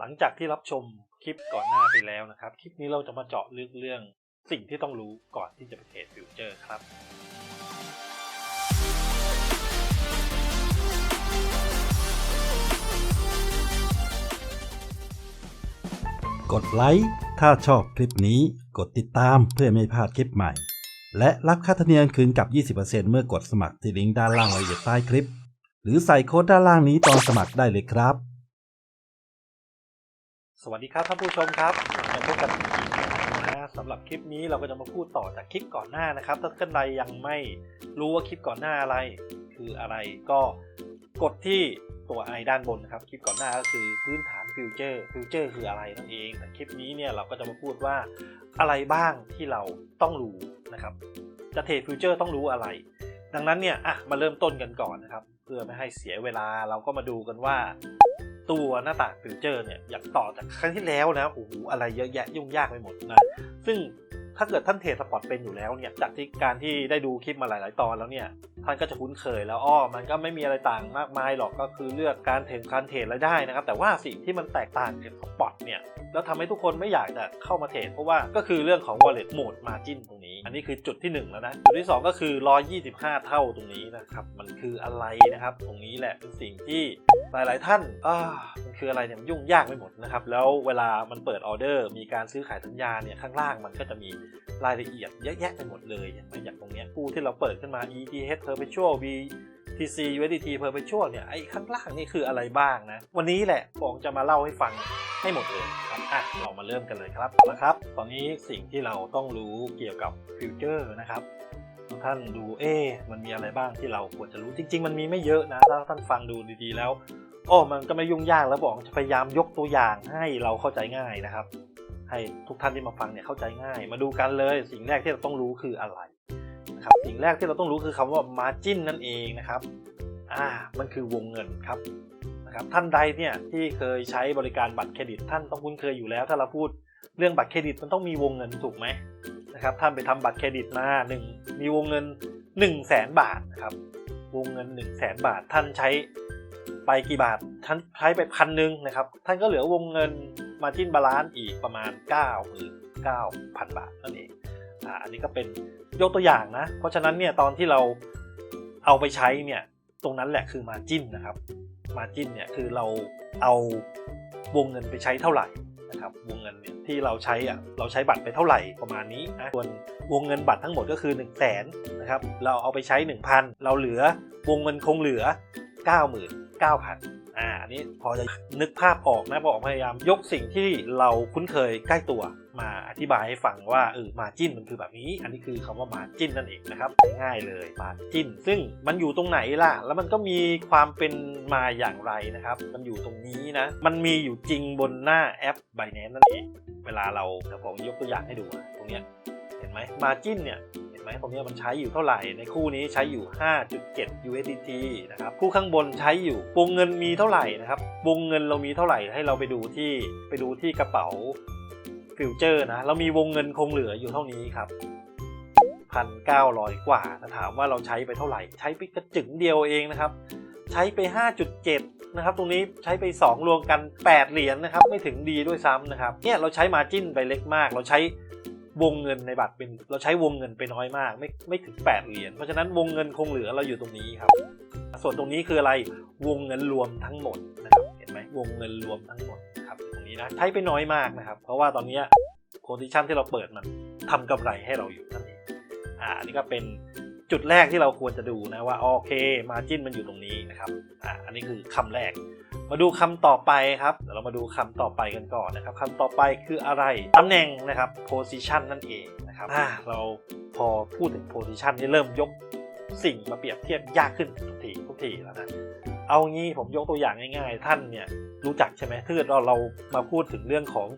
หลังจากที่รับชมคลิปก่อนหน้าไปแล้วนะครับ คลิปนี้เราจะมาเจาะลึกเรื่องสิ่งที่ต้องรู้ก่อนที่จะไปเทรดฟิวเจอร์ครับ กดไลค์ถ้าชอบคลิปนี้ กดติดตามเพื่อไม่พลาดคลิปใหม่ และรับค่าธรรมเนียมคืนกับ 20%เมื่อกดสมัครที่ลิงก์ด้านล่างรายละเอียดใต้คลิป หรือใส่โค้ดด้านล่างนี้ตอนสมัครได้เลยครับ สวัสดีครับท่านผู้ชมครับมาพบกันอีกนะสำหรับคลิปนี้เราก็จะมาพูดต่อจากคลิปก่อนหน้านะครับ ถ้าท่านใดยังไม่รู้ว่าคลิปก่อนหน้าอะไร คืออะไรก็กดที่ตัวไอด้านบนนะครับ คลิปก่อนหน้าก็คือพื้นฐานฟิวเจอร์ฟิวเจอร์คืออะไรนั่นเองแต่คลิปนี้เนี่ยเราก็จะมาพูดว่าอะไรบ้างที่เราต้องรู้นะครับ จะเทรดฟิวเจอร์ต้องรู้อะไร ดังนั้นเนี่ยอะมาเริ่มต้นกันก่อนนะครับ เพื่อไม่ให้เสียเวลาเราก็มาดูกันว่า ตัวหน้าต่างฟิวเจอร์เนี่ยอย่างต่อจากครั้งที่แล้วนะโอ้โหอะไรเยอะแยะยุ่งยากไปหมดนะซึ่งถ้าเกิดท่านเทรดสปอร์ตเป็นอยู่แล้วเนี่ยจากที่การที่ได้ดูคลิปมาหลาย ๆ ตอนแล้วเนี่ยท่านก็จะคุ้นเคยแล้วอ้อมันก็ไม่มีอะไรต่างมากมายหรอกก็คือเลือกการเทรดการเทรดอะไรได้นะครับแต่ว่าสิ่งที่มันแตกต่างกับสปอร์ตเนี่ยแล้วทำให้ทุกคนไม่อยากจะเข้ามาเทรดเพราะว่าก็คือเรื่องของ wallet mode margin ตรงนี้ อันนี้คือจุดที่หนึ่งแล้วนะจุดที่สองก็คือ 125 เท่าตรงนี้นะครับมันคืออะไรนะครับ ตรงนี้แหละเป็นสิ่งที่ หลายๆท่านอ่ามันคืออะไรเนี่ยมันยุ่งยากไปหมดนะครับ แล้วเวลามันเปิดออเดอร์ มีการซื้อขายสัญญาเนี่ยข้างล่างมันก็จะมีรายละเอียดเยอะแยะไปหมดเลยไหมอย่างตรงเนี้ยผู้ที่เราเปิดขึ้นมา ETH Perpetual BTC USDT Perpetual เนี่ยไอ้ข้างล่างนี่คืออะไรบ้างนะ วันนี้แหละผมจะมาเล่าให้ฟังให้หมดเลยครับอะเรามาเริ่มกันเลยครับนะครับ ตอนนี้สิ่งที่เราต้องรู้เกี่ยวกับฟิวเจอร์นะครับ ท่านดูเอ๊มันมีอะไรบ้างที่เราควรจะรู้จริง ๆ มันมีไม่เยอะนะถ้าท่านฟังดูดีๆ แล้วโอ้มันก็ไม่ยุ่งยากแล้วบอกจะพยายามยกตัวอย่างให้เราเข้าใจง่ายนะครับ ให้ทุกท่านที่มาฟังเนี่ยเข้าใจง่าย มาดูกันเลย สิ่งแรกที่เราต้องรู้คืออะไรนะครับสิ่งแรกที่เราต้องรู้คือคำว่า margin นั่นเองนะครับอ่ามันคือวงเงินครับนะครับท่านใดเนี่ยที่เคยใช้บริการบัตรเครดิต ท่านต้องคุ้นเคยอยู่แล้ว ถ้าเราพูดเรื่องบัตรเครดิตมันต้องมีวงเงินถูกไหม นะครับท่านไปทำบัตรเครดิตมาหนึ่งมีวงเงิน1นึ่งแสนบาทนะครับวงเงิน1นึ่งแสนบาท ท่านใช้ไปกี่บาทท่านใช้ไปพันหนึ่งนะครับ ท่านก็เหลือวงเงินมาจิ้นบาลานซ์อีกประมาณ9ก้าหมื่นเก้าพันบาทนั่นเองอ่าอันนี้ก็เป็นยกตัวอย่างนะ เพราะฉะนั้นเนี่ยตอนที่เราเอาไปใช้เนี่ยตรงนั้นแหละคือมาจิ้นนะครับมาจิ้นเนี่ยคือเราเอาวงเงินไปใช้เท่าไหร่ นะครับวงเงินเนี่ยที่เราใช้อะเราใช้บัตรไปเท่าไหร่ประมาณนี้นะส่วนวงเงินบัตรทั้งหมดก็คือ 1 0 0 0 0แสนนะครับเราเอาไปใช้ 1,000 เราเหลือวงเงินคงเหลือ 99,000อ่าอันนี้พอจะนึกภาพออกนะบอกพยายามยกสิ่งที่เราคุ้นเคยใกล้ตัว มาอธิบายให้ฟังว่าเออมาจิ้นมันคือแบบนี้ อันนี้คือคำว่ามาจิ้นนั่นเองนะครับง่ายเลยมาจิ้น ซึ่งมันอยู่ตรงไหนล่ะ แล้วมันก็มีความเป็นมาอย่างไรนะครับ มันอยู่ตรงนี้นะ มันมีอยู่จริงบนหน้าแอป Binance นั่นเอง เวลาเราเดี๋ยวผมยกตัวอย่างให้ดูนะตรงเนี้ยเห็นไหมมาจิ้นเนี่ยเห็นไหมตรงเนี้ยมันใช้อยู่เท่าไหร่ ในคู่นี้ใช้อยู่ 5.7 USDT นะครับ คู่ข้างบนใช้อยู่วงเงินมีเท่าไหร่นะครับ วงเงินเรามีเท่าไหร่ให้เราไปดูที่ไปดูที่กระเป๋า ฟิวเจอร์นะ เรามีวงเงินคงเหลืออยู่เท่านี้ครับพันเก้าร้อยกว่าถ้าถามว่าเราใช้ไปเท่าไหร่ ใช้ไปกระจึงเดียวเองนะครับ ใช้ไป 5.7 นะครับ ตรงนี้ใช้ไป 2 รวมกัน 8 เหรียญนะครับ ไม่ถึงดีด้วยซ้ำนะครับ เนี่ยเราใช้มาจิ้นไปเล็กมาก เราใช้วงเงินในบัตรเป็นเราใช้วงเงินไปน้อยมาก ไม่ไม่ถึง 8 เหรียญ เพราะฉะนั้นวงเงินคงเหลือเราอยู่ตรงนี้ครับ ส่วนตรงนี้คืออะไร วงเงินรวมทั้งหมดนะครับ เห็นไหมวงเงินรวมทั้งหมดนะครับ นะใช้ไปน้อยมากนะครับ เพราะว่าตอนนี้โพซิชันที่เราเปิดมันทำกำไรให้เราอยู่นั่นเองอ่านี่ก็เป็นจุดแรกที่เราควรจะดูนะว่าโอเคมาจิ้นมันอยู่ตรงนี้นะครับอ่าอันนี้คือคำแรก มาดูคำต่อไปครับเดี๋ยวเรามาดูคำต่อไปกันก่อนนะครับคำต่อไปคืออะไรตำแหน่งนะครับ position นั่นเองนะครับอ่าเราพอพูดถึง position นี่เริ่มยกสิ่งมาเปรียบเทียบยากขึ้นทุกทีทุกทีแล้วนะ เอางี้ผมยกตัวอย่างง่าย ๆ ท่านเนี่ยรู้จักใช่ไหมถ้าเกิดเราเรามาพูดถึงเรื่องของ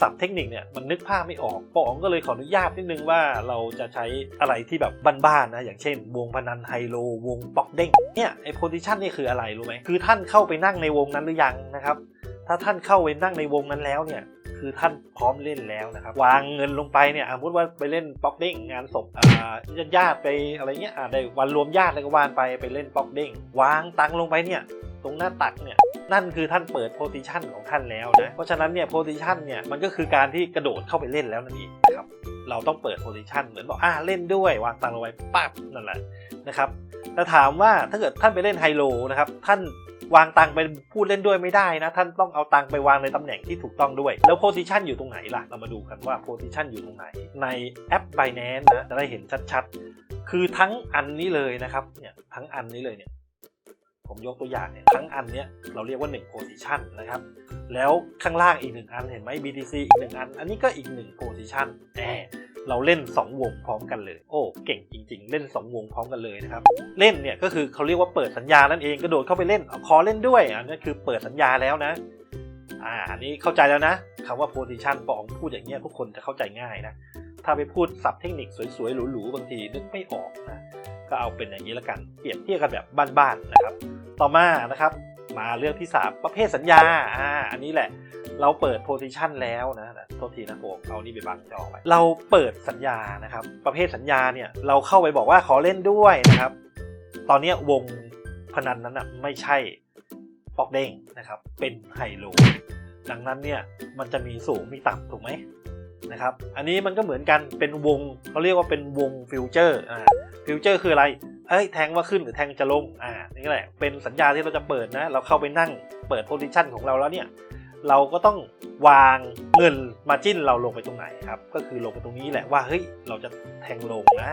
ศัพท์เทคนิคเนี่ยมันนึกภาพไม่ออกปองก็เลยขออนุญาตนิดนึงว่าเราจะใช้อะไรที่แบบบ้านๆนะอย่างเช่น วงพนันไฮโล วงป๊อกเด้งเนี่ยไอโพซิชันนี่คืออะไรรู้ไหมคือท่านเข้าไปนั่งในวงนั้นหรือยังนะครับ ถ้าท่านเข้าไปนั่งในวงนั้นแล้วเนี่ย คือท่านพร้อมเล่นแล้วนะครับ วางเงินลงไปเนี่ยสมมติว่าไปเล่นป๊อกเด้งงานศพอ่าญาติไปอะไรเงี้ยได้วันรวมญาติอะไรก็วานไปไปเล่นป๊อกเด้งวางตังค์ลงไปเนี่ยตรงหน้าตักเนี่ยนั่นคือท่านเปิดโพซิชันของท่านแล้วนะเพราะฉะนั้นเนี่ยโพซิชันเนี่ยมันก็คือการที่กระโดดเข้าไปเล่นแล้วนั่นเองนะครับเราต้องเปิดโพซิชันเหมือนบอกอ่าเล่นด้วยวางตังค์ลงไปปั๊บนั่นแหละนะครับแต่ถามว่าถ้าเกิดท่านไปเล่นไฮโลนะครับท่าน วางตังไปพูดเล่นด้วยไม่ได้นะท่านต้องเอาตังไปวางในตำแหน่งที่ถูกต้องด้วย แล้วโพซิชันอยู่ตรงไหนล่ะเรามาดูกันว่าโพซิชันอยู่ตรงไหน ในแอป Binance นะจะได้เห็นชัดๆ คือทั้งอันนี้เลยนะครับเนี่ยทั้งอันนี้เลยเนี่ยผมยกตัวอย่างเนี่ยทั้งอันเนี้ยเราเรียกว่า1 position นะครับ แล้วข้างล่างอีกหนึ่งอันเห็นไหม BTC อีกหนึ่งอัน อันนี้ก็อีกหนึ่ง position แหม เราเล่น 2 วงพร้อมกันเลย โอ้ เก่งจริง ๆ เล่น 2 วงพร้อมกันเลยนะครับ เล่นเนี่ยก็คือเขาเรียกว่าเปิดสัญญานั่นเองกระโดดเข้าไปเล่นเอาขอเล่นด้วย อันนี้คือเปิดสัญญาแล้วนะ อ่าอันนี้เข้าใจแล้วนะคำว่า position ปองพูดอย่างเงี้ยทุกคนจะเข้าใจง่ายนะ ถ้าไปพูดศัพท์เทคนิคสวยๆหรูๆบางทีนึกไม่ออกนะ ก็เอาเป็นอย่างนี้ละกัน เปรียบเทียบกันแบบบ้านๆนะครับ ต่อมานะครับ มาเรื่องที่ 3 ประเภทสัญญา อ่า อันนี้แหละ เราเปิดโพซิชันแล้วนะโทษทีนะผมเอานี่ไปบังจอไว้เราเปิดสัญญานะครับ ประเภทสัญญาเนี่ยเราเข้าไปบอกว่าขอเล่นด้วยนะครับ ตอนนี้วงพนันนั้นนะไม่ใช่ปอกเด้งนะครับ เป็นไฮโลดังนั้นเนี่ยมันจะมีสูงมีต่ำถูกไหมนะครับ อันนี้มันก็เหมือนกันเป็นวงเขาเรียกว่าเป็นวงฟิวเจอร์อ่าฟิวเจอร์คืออะไรเอ้ยแทงว่าขึ้นหรือแทงจะลงอ่านี่แหละเป็นสัญญาที่เราจะเปิดนะ เราเข้าไปนั่งเปิดโพซิชันของเราแล้วเนี่ย เราก็ต้องวางเงินมาจิ้นเราลงไปตรงไหนครับ ก็คือลงไปตรงนี้แหละว่าเฮ้ยเราจะแทงลงนะ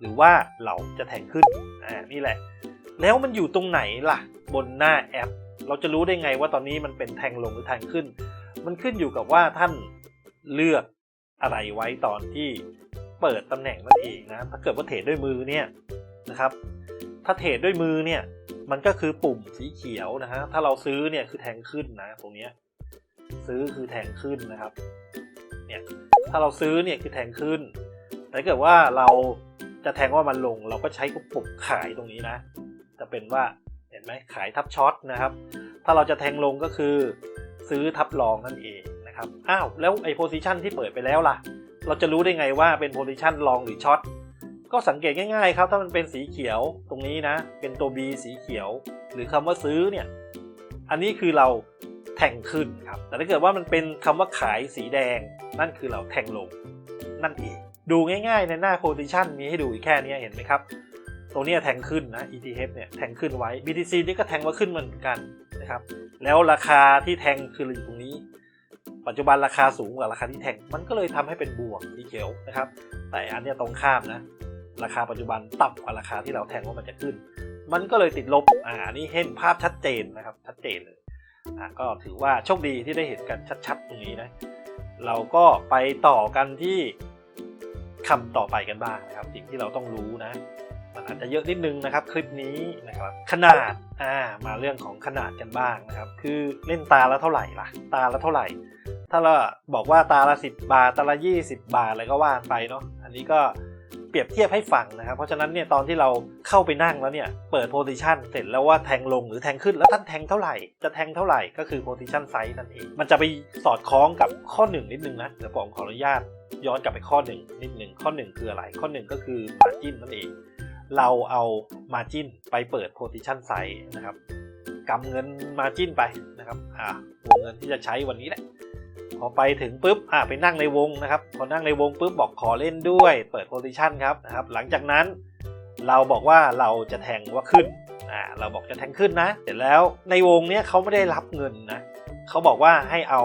หรือว่าเราจะแทงขึ้นอ่านี่แหละ แล้วมันอยู่ตรงไหนล่ะ บนหน้าแอป เราจะรู้ได้ไงว่าตอนนี้มันเป็นแทงลงหรือแทงขึ้น มันขึ้นอยู่กับว่าท่านเลือกอะไรไว้ตอนที่เปิดตำแหน่งนั่นเองนะถ้าเกิดว่าเทรดด้วยมือเนี่ยนะครับ ถ้าเทรดด้วยมือเนี่ยมันก็คือปุ่มสีเขียวนะฮะถ้าเราซื้อเนี่ยคือแทงขึ้นนะตรงเนี้ย ซื้อคือแทงขึ้นนะครับ เนี่ยถ้าเราซื้อเนี่ยคือแทงขึ้น แต่เกิดว่าเราจะแทงว่ามันลง เราก็ใช้ปุ่มขายตรงนี้นะ จะเป็นว่าเห็นไหมขายทับช็อตนะครับ ถ้าเราจะแทงลงก็คือซื้อทับรองนั่นเองนะครับ อ้าวแล้วไอ้โพซิชันที่เปิดไปแล้วล่ะ เราจะรู้ได้ไงว่าเป็นโพซิชันลองหรือช็อต ก็สังเกตง่ายๆครับ ถ้ามันเป็นสีเขียวตรงนี้นะ เป็นตัว B สีเขียว หรือคำว่าซื้อเนี่ย อันนี้คือเรา แทงขึ้นครับ แต่ถ้าเกิดว่ามันเป็นคำว่าขายสีแดง นั่นคือเราแทงลงนั่นเอง ดูง่ายๆในหน้าโพซิชันมีให้ดูแค่นี้เห็นไหมครับ ตัวนี้แทงขึ้นนะ ETF เนี่ยแทงขึ้นไว้ BTC นี่ก็แทงมาขึ้นเหมือนกันนะครับ แล้วราคาที่แทงคืออยู่ตรงนี้ ปัจจุบันราคาสูงกว่าราคาที่แทง มันก็เลยทำให้เป็นบวกสีเขียวนะครับ แต่อันนี้ตรงข้ามนะ ราคาปัจจุบันต่ำกว่าราคาที่เราแทงว่ามันจะขึ้น มันก็เลยติดลบ อ่านนี้เห็นภาพชัดเจนนะครับ ชัดเจนเลย ก็ถือว่าโชคดีที่ได้เห็นกันชัดๆตรงนี้นะ เราก็ไปต่อกันที่คำต่อไปกันบ้างนะครับ สิ่งที่เราต้องรู้นะ มันอาจจะเยอะนิดนึงนะครับ คลิปนี้นะครับ ขนาดอ่ามาเรื่องของขนาดกันบ้างนะครับ คือเล่นตาละเท่าไหร่ล่ะ ตาละเท่าไหร่ ถ้าเราบอกว่าตาละ 10 บาท ตาละ 20 บาทอะไรก็ว่านไปเนาะอันนี้ก็ เปรียบเทียบให้ฟังนะครับ เพราะฉะนั้นเนี่ยตอนที่เราเข้าไปนั่งแล้วเนี่ยเปิดโพซิชันเสร็จแล้วว่าแทงลงหรือแทงขึ้นแล้วท่านแทงเท่าไหร่จะแทงเท่าไหร่ก็คือโพซิชันไซส์นั่นเอง มันจะไปสอดคล้องกับข้อหนึ่งนิดนึงนะเดี๋ยวผมขออนุญาตย้อนกลับไปข้อหนึ่งนิดหนึ่งข้อหนึ่งคืออะไร ข้อหนึ่งก็คือ margin นั่นเอง เราเอา margin ไปเปิด position size นะครับกำเงิน margin ไปนะครับอ่าวงเงินที่จะใช้วันนี้แหละ พอไปถึงปุ๊บอ่าไปนั่งในวงนะครับ พอนั่งในวงปุ๊บบอกขอเล่นด้วย เปิด position ครับนะครับ หลังจากนั้นเราบอกว่าเราจะแทงว่าขึ้นอ่าเราบอกจะแทงขึ้นนะ เสร็จแล้วในวงเนี้ยเขาไม่ได้รับเงินนะเขาบอกว่าให้เอา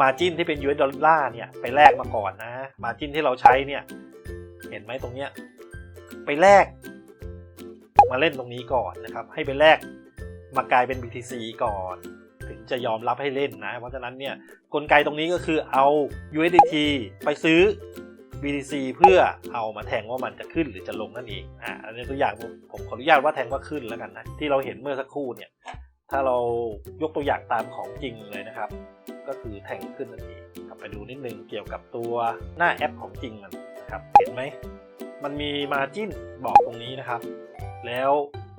margin ที่เป็น US ดอลลาร์เนี่ยไปแลกมาก่อนนะ margin ที่เราใช้เนี่ย เห็นไหมตรงเนี้ยไปแลกมาเล่นตรงนี้ก่อนนะครับ ให้ไปแลกมากลายเป็น BTC ก่อน ถึงจะยอมรับให้เล่นนะ เพราะฉะนั้นเนี่ยกลไกตรงนี้ก็คือเอา USDT ไปซื้อ BTC เพื่อเอามาแทงว่ามันจะขึ้นหรือจะลงนั่นเองอ่าอันนี้ตัวอย่างผมขออนุญาตว่าแทงว่าขึ้นแล้วกันนะที่เราเห็นเมื่อสักครู่เนี่ยถ้าเรายกตัวอย่างตามของจริงเลยนะครับ ก็คือแทงขึ้นนั่นเองกลับไปดูนิดนึงเกี่ยวกับตัวหน้าแอปของจริงมันนะครับเห็นไหมมันมี margin บอกตรงนี้นะครับ แล้ว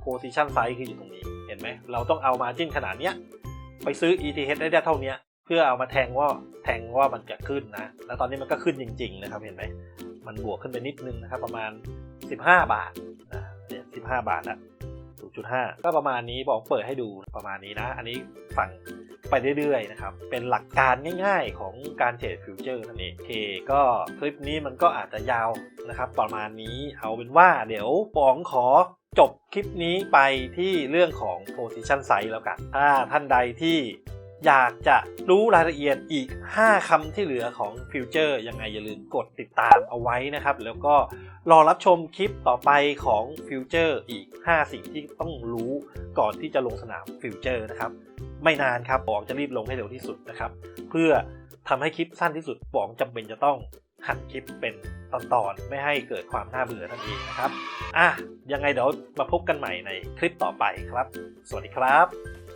position size คืออยู่ตรงนี้ เห็นไหม เราต้องเอา margin ขนาดเนี้ย ไปซื้อ ETH ได้เท่านี้เพื่อเอามาแทงว่าแทงว่ามันจะขึ้นนะ แล้วตอนนี้มันก็ขึ้นจริง ๆ นะครับเห็นไหมมันบวกขึ้นไปนิดนึงนะครับ ประมาณ 15 บาทนะเนี่ย15บาทละ6.5ก็ประมาณนี้บอกเปิดให้ดูประมาณนี้นะ อันนี้ฟังไปเรื่อยๆนะครับ เป็นหลักการง่ายๆของการเทรดฟิวเจอร์นั่นเองโอเคก็คลิปนี้มันก็อาจจะยาวนะครับ ประมาณนี้เอาเป็นว่าเดี๋ยวปองขอ จบคลิปนี้ไปที่เรื่องของ position size แล้วกัน ถ้าท่านใดที่อยากจะรู้รายละเอียดอีก 5 คำที่เหลือของฟิวเจอร์ยังไงอย่าลืมกดติดตามเอาไว้นะครับ แล้วก็รอรับชมคลิปต่อไปของฟิวเจอร์อีก 5 สิ่งที่ต้องรู้ก่อนที่จะลงสนามฟิวเจอร์นะครับ ไม่นานครับปองจะรีบลงให้เร็วที่สุดนะครับ เพื่อทำให้คลิปสั้นที่สุดปองจำเป็นจะต้อง หั่นคลิปเป็นตอนๆไม่ให้เกิดความน่าเบื่อนั่นเองนะครับ อะยังไงเดี๋ยวมาพบกันใหม่ในคลิปต่อไปครับ สวัสดีครับ